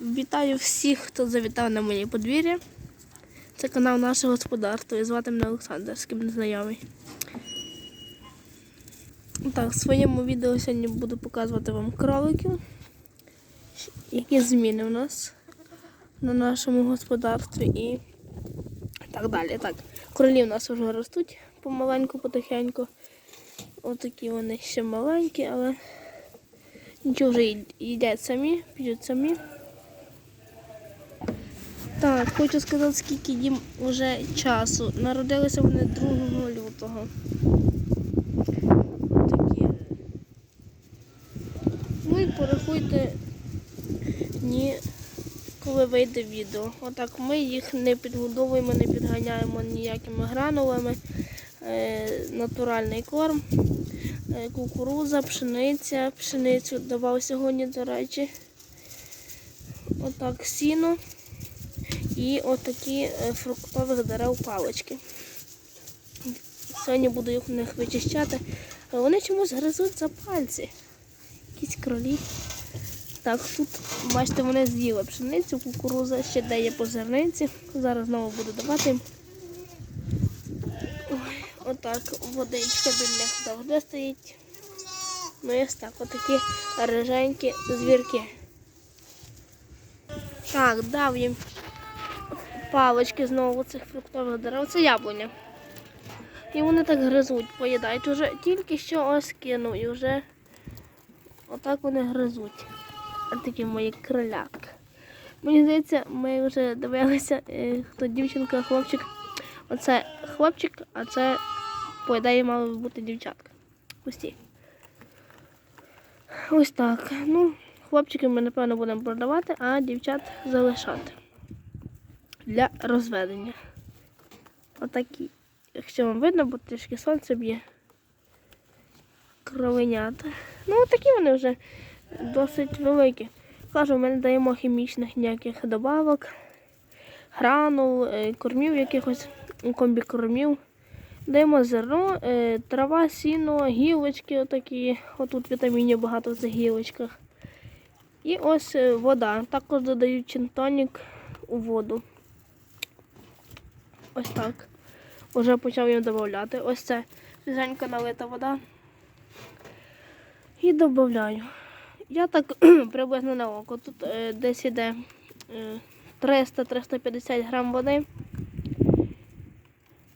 Вітаю всіх, хто завітав на моє подвір'я. Це канал наше господарство і звати мене Олександр, з ким не знайомий. Так, в своєму відео сьогодні буду показувати вам кроликів, які зміни у нас на нашому господарстві і так далі. Так, кролі у нас вже ростуть помаленьку, потихеньку. Отакі вони ще маленькі, але нічого вже їдять самі, п'ють самі. Так, хочу сказати, скільки їм вже часу. Народилися вони 2 лютого. Такі. Ну і порахуйте дні, коли вийде відео. Отак ми їх не підгодовуємо, не підганяємо ніякими гранулами. Е, натуральний корм, е, кукуруза, пшениця, пшеницю давав сьогодні, до речі. Отак сіно і отакі е, фруктових дерев палички. Сьогодні буду їх у них вичищати. Але вони чомусь гризуть за пальці. Якісь кролі. Так, тут, бачите, вони з'їли пшеницю, кукуруза, ще де є по зерниці. Зараз знову буду давати отак, водичка біля них завжди стоїть. Ну ось так, отакі риженькі звірки. Так, дав їм палички знову цих фруктових дерев. Це яблуня. І вони так гризуть, поїдають. Уже тільки що ось кинув і вже отак вони гризуть. А такі мої кролятки. Мені здається, ми вже дивилися, е, хто дівчинка, хлопчик. Оце хлопчик, а це по ідеї мали бути дівчатка. Ось. Ось так. Ну, хлопчики ми, напевно, будемо продавати, а дівчат залишати для розведення. Отакі. Якщо вам видно, бо трішки сонце б'є. Кровенята. Ну, такі вони вже досить великі. Кажу, ми не даємо хімічних ніяких добавок, гранул, е, кормів якихось, комбікормів. Даємо зерно, е, трава, сіно, гілочки отакі. Отут вітамінів багато в цих гілочках. І ось е, вода. Також додають чинтонік у воду. Ось так. Уже почав їм додати. Ось це свіженька налита вода. І додаю. Я так приблизно на око. Тут е, десь іде е, 300-350 грам води.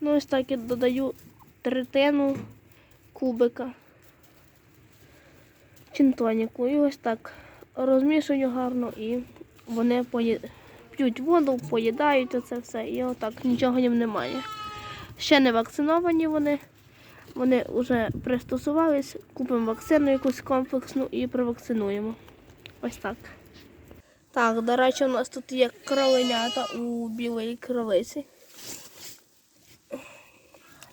Ну, ось так і додаю третину кубика чинтоніку. І ось так розмішую гарно і вони пої... п'ють воду, поїдають оце все. І отак нічого їм немає. Ще не вакциновані вони. Вони вже пристосувались, купимо вакцину якусь комплексну і провакцинуємо. Ось так. Так, до речі, у нас тут є кроленята у білої кролиці.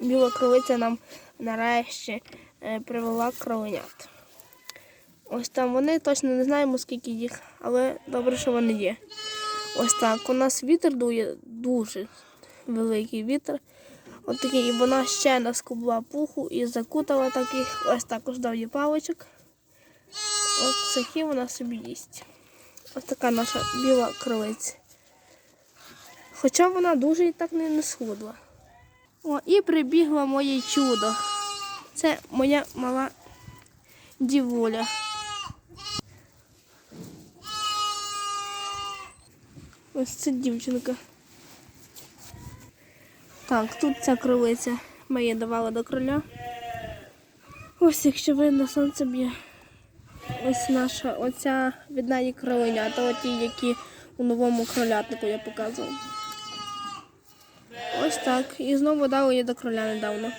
Біла кролиця нам нарешті е, привела кроленят. Ось там вони, точно не знаємо, скільки їх, але добре, що вони є. Ось так. У нас вітер дує дуже великий вітер. От і вона ще наскубла пуху і закутала таких. Ось також дав їй паличок. Ось такі вона собі їсть. Ось така наша біла кролиця. Хоча вона дуже і так не, не схудла. О, і прибігла моє чудо. Це моя мала дівуля. Ось це дівчинка. Так, тут ця кролиця. Ми її давали до кроля. Ось, якщо видно, сонце б'є. Ось наша оця від неї кроленята, оті, які у новому кролятнику я показував. Ось так. І знову дали її до кроля недавно.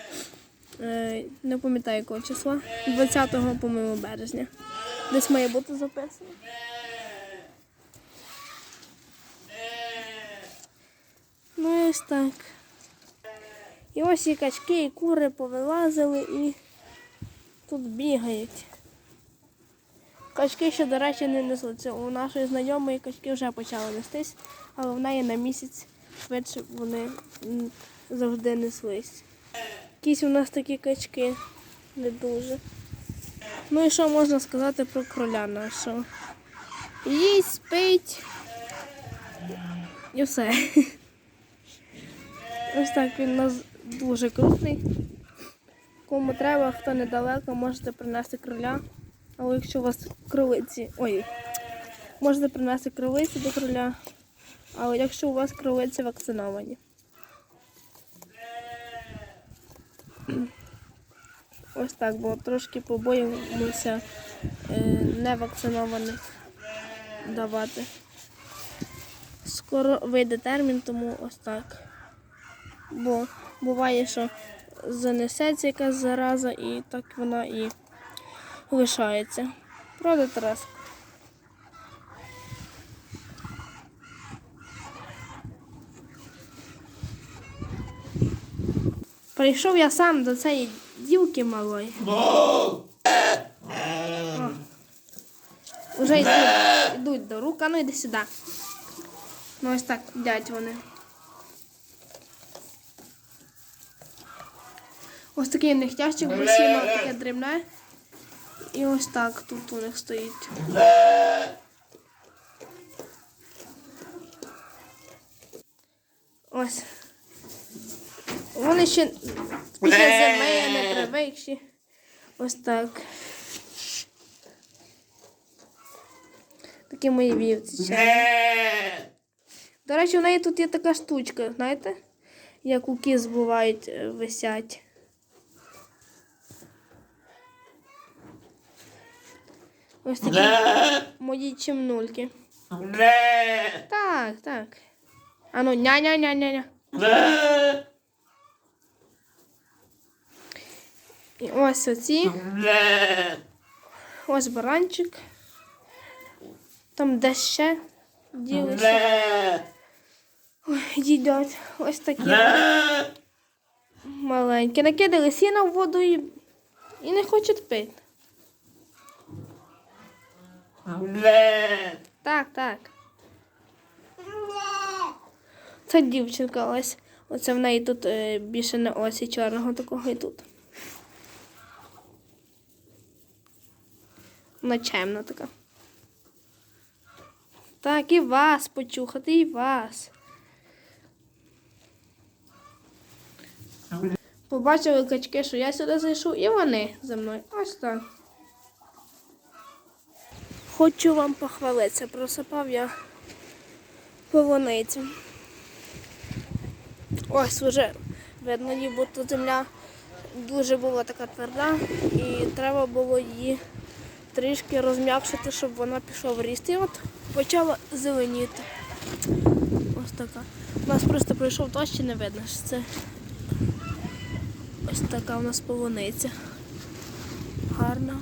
Е, не пам'ятаю якого числа. 20-го, по-моєму, березня. Десь має бути записано. Ну і ось так. І ось і качки, і кури повилазили і тут бігають. Качки ще, до речі, не несуться. У нашої знайомої качки вже почали нестись, але в неї на місяць швидше вони завжди неслись. Якісь у нас такі качки не дуже. Ну і що можна сказати про кроля нашого? їсть, спить. І все. Ось так він у нас дуже крупний. Кому треба, хто недалеко, можете принести кроля. Але якщо у вас кролиці. Ой, можете принести кролиці до кроля. Але якщо у вас кролиці вакциновані. Ось так, бо трошки побоїмося е, невакцинованих давати. Скоро вийде термін, тому ось так. Бо буває, що занесеться якась зараза і так вона і лишається. Правда, Тарас? Прийшов я сам до цієї дівки малої. Уже йдуть, йдуть до рук, а ну йди сюди. Ну ось так дядь вони. Ось такий у них ящик висіло, таке дрібне. І ось так тут у них стоїть. Ось. Вони ще після зими не привикші. Ось так. Такі мої вівці. До речі, у неї тут є така штучка, знаєте? Як у кіз бувають е, висять. Ось такі мої чимнульки. Так, так. Ану, ня-ня-ня-ня-ня. І ось оці. Ось баранчик. Там де ще ділися. Ой, їдять. Ось такі маленькі. Накидали сіна в воду і, і не хочуть пити. Так, так. Це дівчинка ось. Оце в неї тут е, більше не ось і чорного такого і тут. Вона чемна така. Так, і вас почухати, і вас. Побачили качки, що я сюди зайшов, і вони за мною. Ось так. Хочу вам похвалитися. Просипав я полуницю. Ось вже видно, її, бо тут земля дуже була така тверда, і треба було її трішки розм'якшити, щоб вона пішла в ріст. І от почала зеленіти. Ось така. У нас просто прийшов дощ і не видно, що це ось така у нас полуниця. Гарна.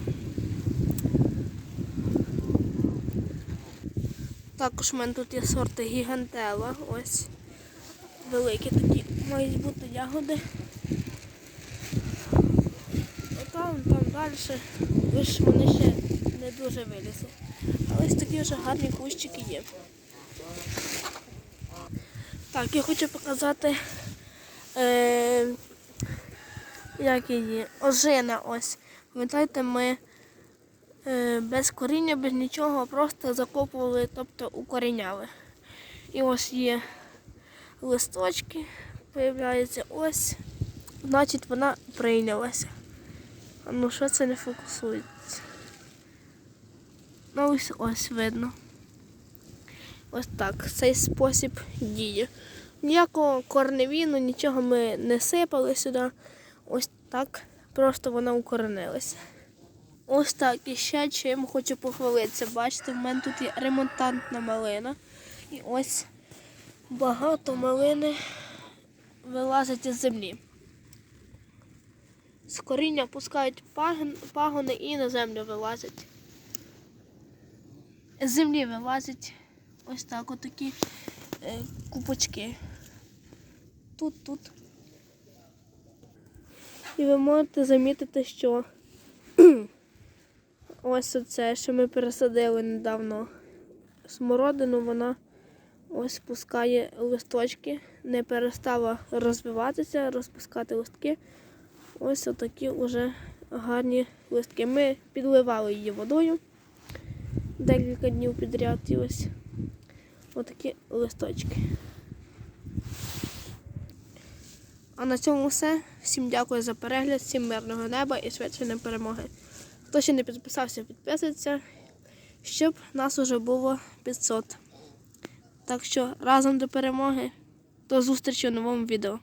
Також в мене тут є сорти гігантела. Ось великі такі мають бути ягоди. Отам, там далі. Лише вони ще не дуже вилізли. Але ось такі вже гарні кущики є. Так, я хочу показати, е, як її ожина ось. Пам'ятаєте, ми без коріння, без нічого, просто закопували, тобто укоріняли. І ось є листочки, появляються ось, значить вона прийнялася. А ну що це не фокусується? Ну ось ось видно. Ось так. Цей спосіб діє. Ніякого корневіну, нічого ми не сипали сюди. Ось так. Просто вона укоренилася. Ось так. І ще чим хочу похвалитися. Бачите, в мене тут є ремонтантна малина. І ось багато малини вилазить із землі. З коріння пускають пагони і на землю вилазять. З землі вилазять ось так отакі е, купочки. Тут, тут. І ви можете замітити, що ось оце, що ми пересадили недавно смородину, вона ось пускає листочки, не перестала розвиватися, розпускати листки. Ось отакі вже гарні листки. Ми підливали її водою декілька днів підряд. І ось отакі листочки. А на цьому все. Всім дякую за перегляд, всім мирного неба і швидшої перемоги. Хто ще не підписався, підписується, щоб нас уже було 500. Так що разом до перемоги. До зустрічі у новому відео.